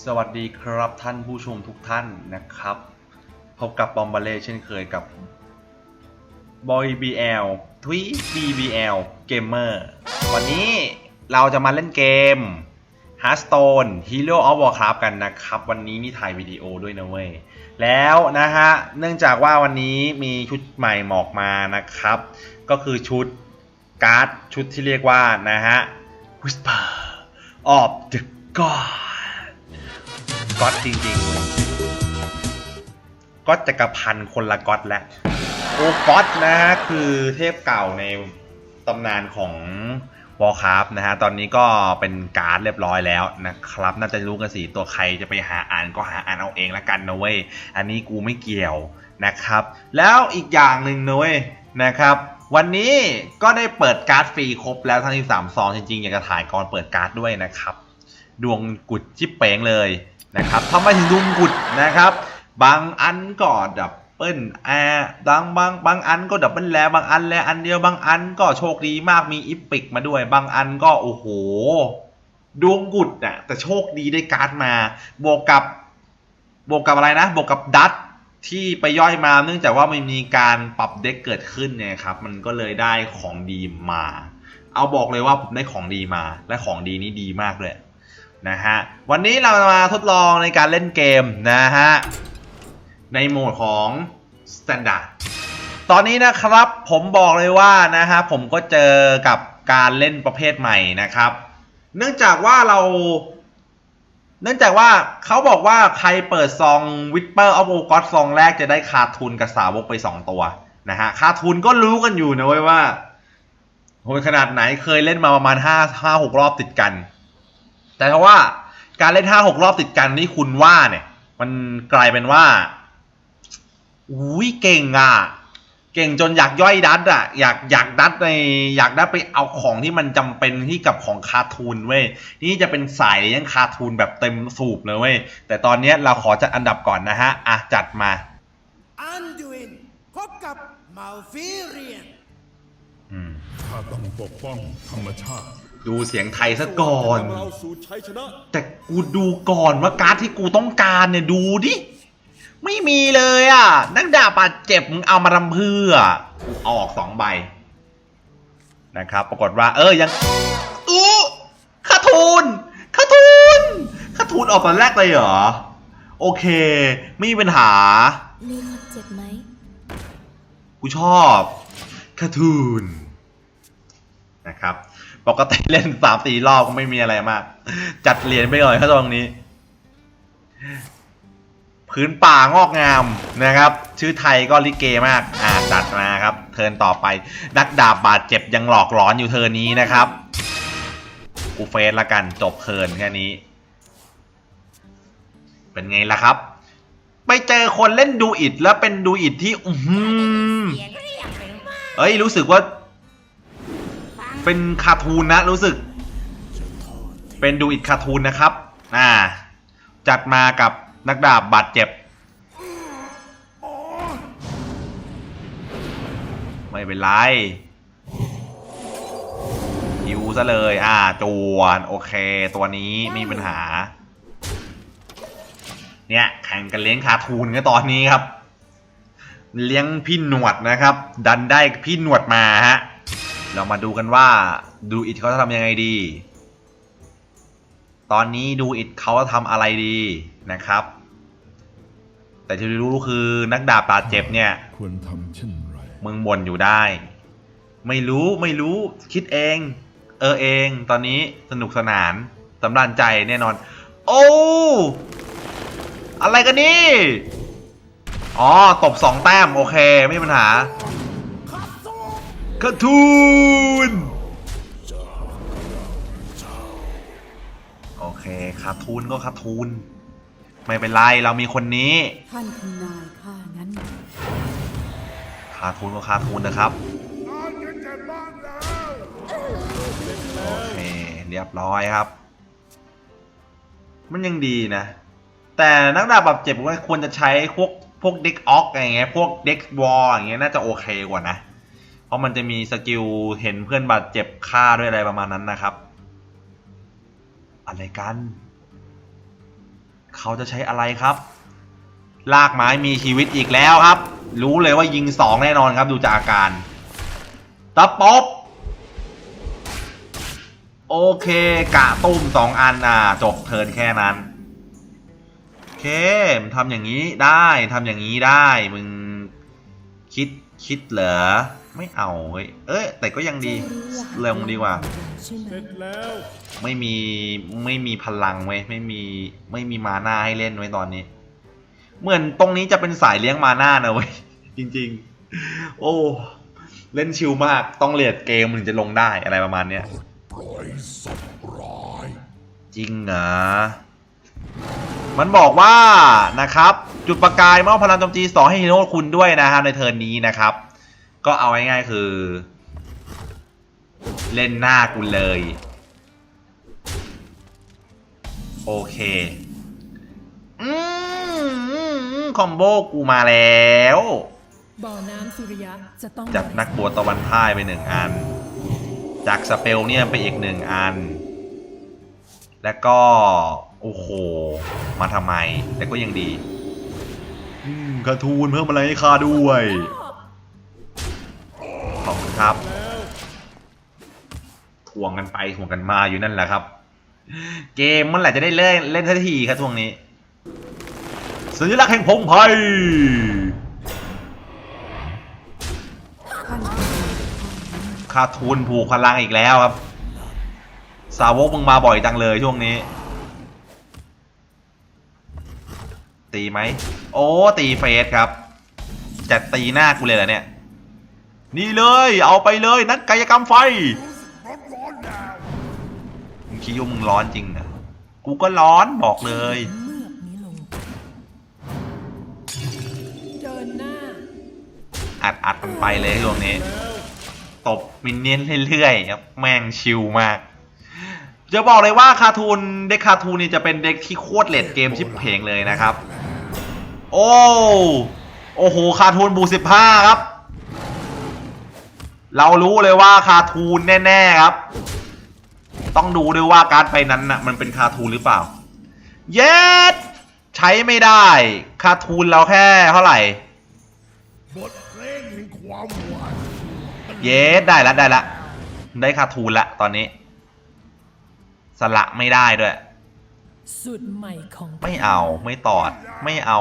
สวัสดีครับท่านผู้ชมทุกท่านนะครับ พบกับบอมบาเล่เช่นเคยกับบอย BL ทวี BBL Gamer วันนี้เราจะมาเล่นเกม Hearthstone Hero of Warcraft กันนะครับ วันนี้มีถ่ายวิดีโอด้วยนะเว้ย แล้วนะฮะ เนื่องจากว่าวันนี้มีชุดใหม่หมอกมานะครับ ก็คือชุดการ์ดชุดที่เรียกว่านะฮะ Whisper of the God ก๊อตจริงๆก๊อตจักรพันคนละก๊อตและโอ้ก๊อตนะฮะคือเทพเก่าในตำนานของวอลคราฟนะฮะตอนนี้ก็เป็นการ์ดเรียบร้อยแล้วนะครับ น่าจะรู้กันสิตัวใครจะไปหาอ่านก็หาอ่านเอาเองละกันนะเว้ยอันนี้กูไม่เกี่ยวนะครับ แล้วอีกอย่างหนึ่งนะเว้ยนะครับ วันนี้ก็ได้เปิดการ์ดฟรีครบแล้วทั้ง13ซองจริงๆ อยากจะถ่ายก่อนเปิดการ์ดด้วยนะครับ ดวงกุดจิบเป้งเลย นะครับทำไมถึงดวงกุดนะครับ บางอันก็ดับเบิลแอร์บางบางบางอันก็ดับเบิลแล้วบางอันแล้วอันเดียวบางอันก็โชคดีมากมีอิปิกมาด้วย บางอันก็โอ้โห ดวงกุดน่ะแต่โชคดีได้การ์ดมาบวกกับบวกกับอะไรนะ บวกกับดัตที่ไปย่อยมาเนื่องจากว่ามันมีการปรับเด็กเกิดขึ้นเนี่ยครับ มันก็เลยได้ของดีมา เอาบอกเลยว่าผมได้ของดีมา และของดีนี้ดีมากเลย นะฮะวันนี้เรามาทดลองในการเล่นเกมนะฮะในโหมดของ Standard ตอนนี้นะครับผมบอกเลยว่านะฮะผมก็เจอกับการเล่นประเภทใหม่นะครับ เนื่องจากว่าเรา เนื่องจากว่าเขาบอกว่าใครเปิดซอง Whisper of o g o d ซองแรกจะได้คาทุนกับสาวกไป 2 ตัวนะฮะคาทุนก็รู้กันอยู่นะเว้ยว่าโหยขนาดไหนเคยเล่นมาประมาณ5 5 6รอบติดกัน แต่เพราะว่าการเล่นห้าหกรอบติดกันที่คุณว่าเนี่ย มันกลายเป็นว่าอุ้ยเก่งอะ เก่งจนอยากย่อยดัตอะ อยากอยากดัตในอยากได้ไปเอาของที่มันจำเป็นที่กับของคาร์ทูนเว้ยนี่จะเป็นสายยังคาร์ทูนแบบเต็มสูบเลยเว้ยแต่ตอนเนี้ยเราขอจัดอันดับก่อนนะฮะอะจัดมาอันดูอินพบกับมาฟิเรียนอืมข้าต้องปกป้องธรรมชาติ ดูเสียงไทยซะก่อนนำเราสู่ชัยชนะแต่กูดูก่อนว่าการ์ดที่กูต้องการเนี่ยดูดิ ไม่มีเลยอะ นักดาบบาดเจ็บมึงเอามาทำเพื่อเอาออกสองใบ นะครับ ปรากฏว่า เออยังอู้คาทูนคาทูนคาทูนออกตอนแรกเลยเหรอ โอเค ไม่มีปัญหามีคนเจ็บไหมกูชอบคาทูนนะครับ ปกติเล่นสามสี่รอบก็ไม่มีอะไรมาก จัดเหรียญไปหน่อยครับตรงนี้ พื้นป่างอกงามนะครับ ชื่อไทยก็ลิเกมาก อ่าจัดมาครับ เทินต่อไป นักดาบบาดเจ็บยังหลอกหลอนอยู่เทินนี้นะครับ กูเฟสละกันจบเทินแค่นี้ เป็นไงล่ะครับ ไปเจอคนเล่นดูอิดแล้วเป็นดูอิดที่อือหือเอ้ยรู้สึกว่า เป็นคาร์ทูนนะรู้สึก เป็นดูอิดคาร์ทูนนะครับอ่าจัดมากับนักดาบบาดเจ็บ ไม่เป็นไรยิวซะเลย อ่าจวนโอเค ตัวนี้ไมมีปัญหา เนี่ยแข่งกันเลี้ยงคาทูนกันตอนนี้ครับ เลี้ยงพี่หนวดนะครับ ดันได้พี่หนวดมาฮะ เรามาดูกันว่าดูอิดเขาจะทำยังไงดี ตอนนี้ดูอิดเขาจะทำอะไรดีนะครับ แต่ที่รู้ๆคือนักดาบบาดเจ็บเนี่ยควรทำเช่นไรมึงบ่นอยู่ได้ ไม่รู้ไม่รู้คิดเอง เออเองตอนนี้สนุกสนานสำราญใจแน่นอน โอ้อะไรกันนี่ อ๋อ ตบสองแต้ม โอเค ไม่มีปัญหา คาทูนโอเคคาทูนก็คาทูน ไม่เป็นไรเรามีคนนี้ท่านคุณนายข้านั้นคาทูนก็คาทูนนะครับโอเคเรียบร้อยครับ มันยังดีนะ แต่นักดาบบาดเจ็บว่าควรจะใช้พวกพวกเด็กออกอะไรเงี้ยพวกเด็กวอลอย่างเงี้ยน่าจะโอเคกว่านะเพ ราะมันจะมีสกิลเห็นเพื่อนบาดเจ็บฆ่าด้วยอะไรประมาณนั้นนะครับ อะไรกัน เขาจะใช้อะไรครับ ลากไม้มีชีวิตอีกแล้วครับ รู้เลยว่ายิงสองแน่นอนครับดูจากอาการตะป๊อบโอเคกะตุ้มสองอันอะจบเทินแค่นั้นโอเคมทำอย่างนี้ได้ทำอย่างนี้ได้มึงคิดคิดเหรอ ไม่เอาเฮ้ยเอ้ยแต่ก็ยังดีเร็วดีกว่าใช่ไหมเสร็จแล้วไม่มีไม่มีพลังเว้ยไม่มีไม่มีมาหน้าให้เล่นไว้ตอนนี้ เหมือนตรงนี้จะเป็นสายเลี้ยงมาหน้านะเว้ยจริง ๆ โอ้เล่นชิลมากต้องเลียดเกมถึงจะลงได้อะไรประมาณเนี้ยปล่อยสัตว์ร้ายจริงเหรอมันบอกว่านะครับ จุดประกายมอบพลังโจมตีสองให้ฮีโร่คุณด้วยนะครับในเทิร์นนี้นะครับ ก็เอาง่ายๆคือ เล่นหน้ากูเลย โอเคอืมอืมอืมคอมโบกูมาแล้วบ่อน้ำสุริยะจะต้องจากนักบวชตะวันพ่ายไปหนึ่งอัน จากสเปลเนี่ยไปอีกหนึ่งอัน แล้วก็ โอ้โห มาทำไม แต่ก็ยังดี อืมคาทูนเพิ่มอะไรให้ข้าด้วยขอบ ครับทวงกันไปทวงกันมาอยู่นั่นแหละครับ เกมเมื่อไหร่จะได้เล่นเล่นทันทีครับทวงนี้สัญลักษณ์แห่งพงไพรท่านคือนายข้าทูนผูกพลังอีกแล้วครับ สาวกมึงมาบ่อยจังเลยช่วงนี้ ตีไหม โอ้ ตีเฟสครับจะตีหน้ากูเลยเหรอเนี่ย นี่เลย เอาไปเลยนักกายกรรมไฟมึงคิดว่ามึงร้อนจริงนะกูก็ร้อนบอกเลยอกนี้ลงเดินหน้าอัดอัดมันไปเลยช่วงนี้ ตบมินเนี่ยนเรื่อยๆครับแม่งชิลมากจะบอกเลยว่าคาทูนเด็กคาทูนนี่จะเป็นเด็กที่โคตรเลดเกมชิปเพลงเลยนะครับ โอ้โอ้โหคาทูนบูสิบห้าครับ เรารู้เลยว่าคาทูนแน่ๆครับ ต้องดูด้วยว่าการ์ดไปนั้นน่ะมันเป็นคาทูนหรือเปล่า เย็ดใช้ไม่ได้ คาทูนเราแค่เท่าไหร่บทเพลงแห่งความหวานเย้ได้ละได้ละได้คาทูนละตอนนี้ สละไม่ได้ด้วยสุดใหม่ของไม่เอาไม่ตอดไม่เอา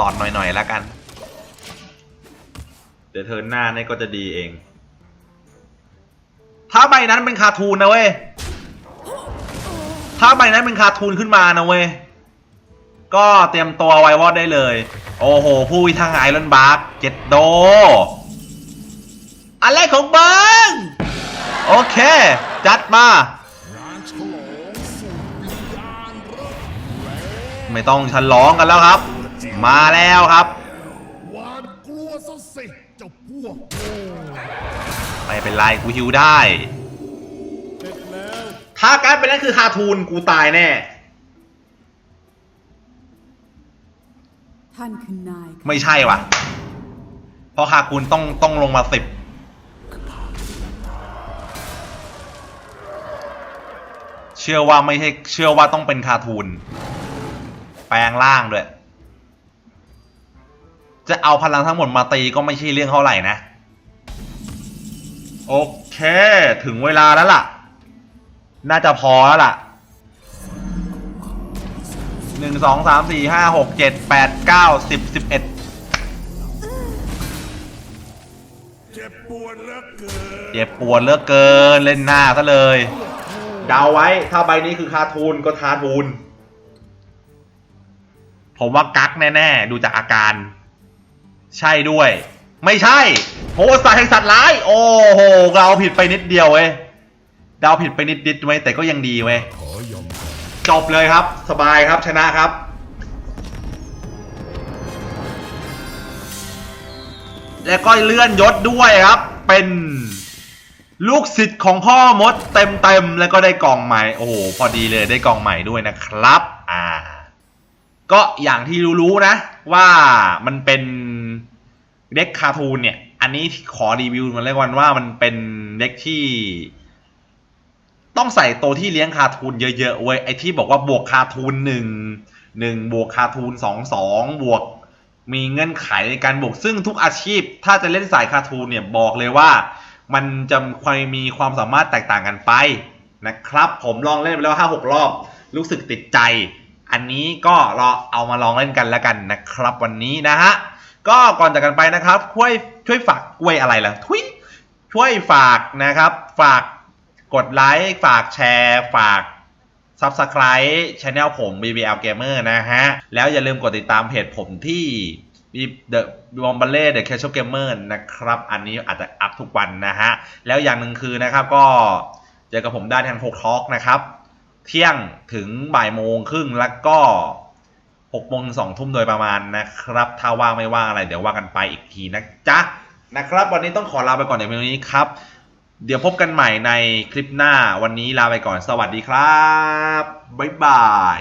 ตอดหน่อยๆแล้วกัน เดี๋ยวเทินหน้านี่ก็จะดีเอง ถ้าใบนั้นเป็นคาทูนนะเว้ย ถ้าใบนั้นเป็นคาทูนขึ้นมานะเว้ย ก็เตรียมตัวไววอดได้เลย โอ้โห ผู้พิทักษ์ไอรอนบาร์กเจ็ดโด อะไรของเบิงโอเค จัดมา ไม่ต้องฉลองกันแล้วครับ มาแล้วครับ ไม่เป็นไรกูฮิวได้ ถ้าการเป็นนั่นคือคาทูนกูตายแน่ ท่านคือนายไม่ใช่ว่ะ เพราะคาคูนต้องต้องลงมาสิบเชื่อว่าไม่ใช่เชื่อว่าต้องเป็นคาทูน แปลงร่างด้วย จะเอาพลังทั้งหมดมาตีก็ไม่ใช่เรื่องเท่าไหร่นะ โอเค ถึงเวลาแล้วล่ะ น่าจะพอแล้วล่ะหนึ่งสองสามสี่ห้าหกเจ็ดแปดเก้าสิบสิบเอ็ดเจ็บปวดเหลือเกินเจ็บปวดเหลือเกินเล่นหน้าซะเลย เดาไว้ถ้าใบนี้คือคาทูนก็คาทูนผมว่ากักแน่ ๆ ดูจากอาการ ใช่ด้วย ไม่ใช่โหสัตว์แห่งสัตว์ร้าย โอ้โหเราผิดไปนิดเดียวเว้ยเดาผิดไปนิดนิดๆเว้แต่ก็ยังดีเว้ยขอยอมแพ้จบเลยครับ สบายครับชนะครับ แล้วก็เลื่อนยศด้วยครับ เป็นลูกศิษย์ของพ่อมดเต็มๆแล้วก็ได้กล่องใหม่ โอ้โหพอดีเลยได้กล่องใหม่ด้วยนะครับ อ่า ก็อย่างที่รู้ๆนะ ว่ามันเป็น เด็กคาร์ทูนเนี่ย อันนี้ขอรีวิวมาเลยวันว่ามันเป็นเด็กที่ ต้องใส่ตัวที่เลี้ยงคาทูนเยอะๆเว้ยไอที่บอกว่าบวกคาทูนหนึ่งหนึ่งบวกคาทูนสองสองบวกมีเงื่อนไขในการบวกซึ่งทุกอาชีพ ถ้าจะเล่นสายคาทูนเนี่ยบอกเลยว่า มันจะควมีความสามารถแตกต่างกันไปนะครับ ผมลองเล่นไปแล้วห้าหกรอบ รู้สึกติดใจ อันนี้ก็รอเอามาลองเล่นกันแล้วกันนะครับ วันนี้นะฮะ ก็ก่อนจากกันไปนะครับช่วยช่วยฝากกล้วยอะไรล่ะทุยช่วยฝากนะครับ ฝากกดไลค์ฝากแชร์ ฝาก Subscribe Channel ผม BBL Gamer นะฮะ แล้วอย่าลืมกดติดตามเพจผมที่ The b o m b a l l e The Casual Gamer นะครับ อันนี้อาจจะอัพทุกวันนะฮะ แล้วอย่างหนึ่งคือนะครับก็เจอกับผมได้ทางโฟกทอล์กนะครับ เที่ยงถึงบ่ายโมงครึ่งแล้วก็ หกโมงสองทุ่มโดยประมาณนะครับ ถ้าว่างไม่ว่างอะไร เดี๋ยวว่ากันไปอีกทีนะจ๊ะนะครับ วันนี้ต้องขอลาไปก่อนในเพียงเท่านี้ครับ เดี๋ยวพบกันใหม่ในคลิปหน้าวันนี้ลาไปก่อนสวัสดีครับ บ๊ายบาย